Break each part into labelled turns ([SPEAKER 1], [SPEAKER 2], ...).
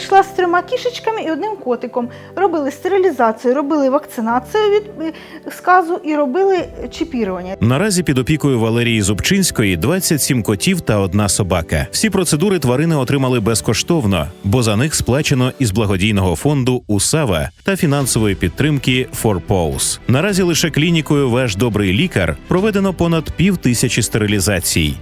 [SPEAKER 1] прийшла з трьома кішечками і одним котиком. Робили стерилізацію, робили вакцинацію від е, сказу і робили чіпірування.
[SPEAKER 2] Наразі під опікою Валерії Зубчинської 27 котів та одна собака. Всі процедури тварини отримали безкоштовно, бо за них сплачено із благодійного фонду УСАВА та фінансової підтримки «Форпоус». Наразі лише клінікою Ваш добрий лікар проведено понад пів тисячі стерилізацій.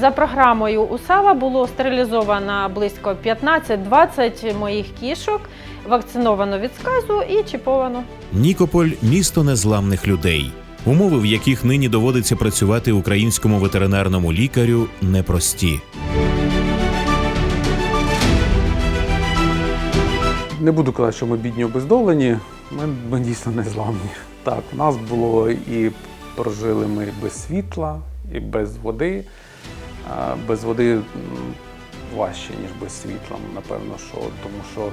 [SPEAKER 3] За програмою УСАВА було стерилізовано близько 15-20 моїх кішок, вакциновано від сказу і чіповано.
[SPEAKER 2] Нікополь місто незламних людей. Умови, в яких нині доводиться працювати українському ветеринарному лікарю, непрості.
[SPEAKER 4] Не буду казати, що ми бідні обездолені, ми, ми дійсно не зламні. Так, у нас було і прожили ми без світла, і без води. Без води важче, ніж без світла, напевно, що, тому що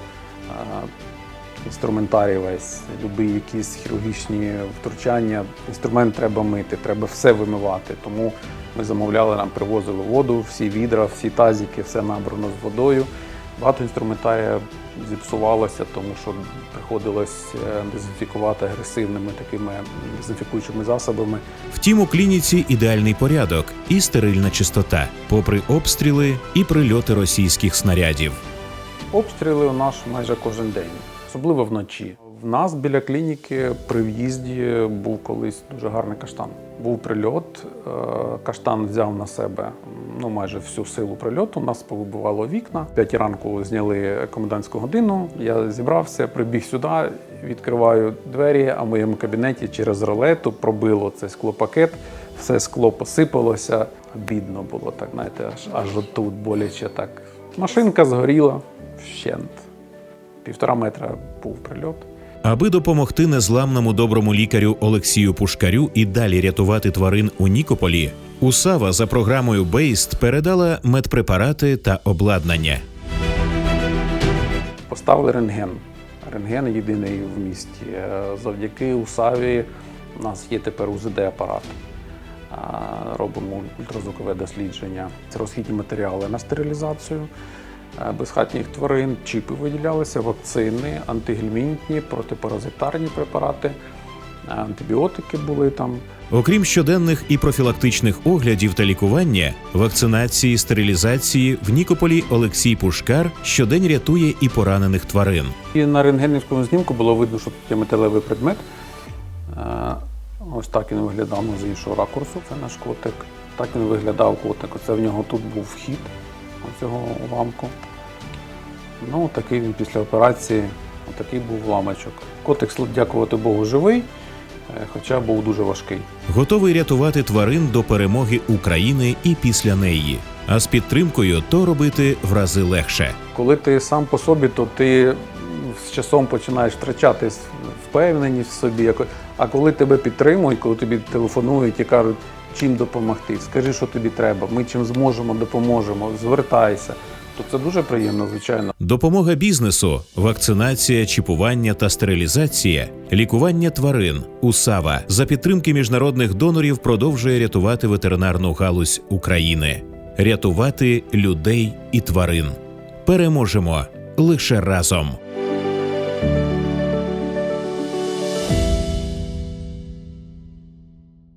[SPEAKER 4] інструментарій весь, любі якісь хірургічні втручання, інструмент треба мити, треба все вимивати. Тому ми замовляли, нам привозили воду, всі відра, всі тазики, все набрано з водою. Багато інструментарія зіпсувалося, тому що приходилось е, дезінфікувати агресивними такими дезінфікуючими засобами.
[SPEAKER 2] Втім, у клініці ідеальний порядок і стерильна чистота, попри обстріли і прильоти російських снарядів.
[SPEAKER 4] Обстріли у нас майже кожен день, особливо вночі. Нас біля клініки при в'їзді був колись дуже гарний каштан. Був прильот, е, каштан взяв на себе ну, майже всю силу прильоту. Нас повибивало вікна. В п'ятій ранку зняли комендантську годину. Я зібрався, прибіг сюди, відкриваю двері, а в моєму кабінеті через ролету пробило цей склопакет. Все скло посипалося. Бідно було так, знаєте, аж аж отут боляче так. Машинка згоріла вщент. Півтора метра був прильот.
[SPEAKER 2] Аби допомогти незламному доброму лікарю Олексію Пушкарю і далі рятувати тварин у Нікополі, УСАВА за програмою Бейст передала медпрепарати та обладнання.
[SPEAKER 4] Поставили рентген. Рентген єдиний в місті. Е, Завдяки УСАВі у нас є тепер УЗД-апарат. Робимо ультразвукове дослідження. Це розхідні матеріали на стерилізацію безхатніх тварин, чіпи виділялися, вакцини, антигельмінтні, протипаразитарні препарати, е, антибіотики були там.
[SPEAKER 2] Окрім щоденних і профілактичних оглядів та лікування, вакцинації, стерилізації в Нікополі Олексій Пушкар щодень рятує і поранених тварин.
[SPEAKER 4] І на рентгенівському знімку було видно, що тут є металевий предмет. Е, Ось так він виглядав ну, з іншого ракурсу. Це наш котик. Так він виглядав котик. Оце в нього тут був вхід цього уламку. Ну, такий він після операції, отакий був уламочок. Котик, дякувати Богу, живий, е, хоча був дуже важкий.
[SPEAKER 2] Готовий рятувати тварин до перемоги України і після неї. А з підтримкою то робити в рази легше.
[SPEAKER 4] Коли ти сам по собі, то ти з часом починаєш втрачати впевненість в собі. А коли тебе підтримують, коли тобі телефонують і кажуть, чим допомогти, скажи, що тобі треба, ми чим зможемо, допоможемо, звертайся, то це дуже приємно, звичайно.
[SPEAKER 2] Допомога бізнесу, вакцинація, чіпування та стерилізація, лікування тварин, УСАВА за підтримки міжнародних донорів продовжує рятувати ветеринарну галузь України, рятувати людей і тварин. Переможемо лише разом.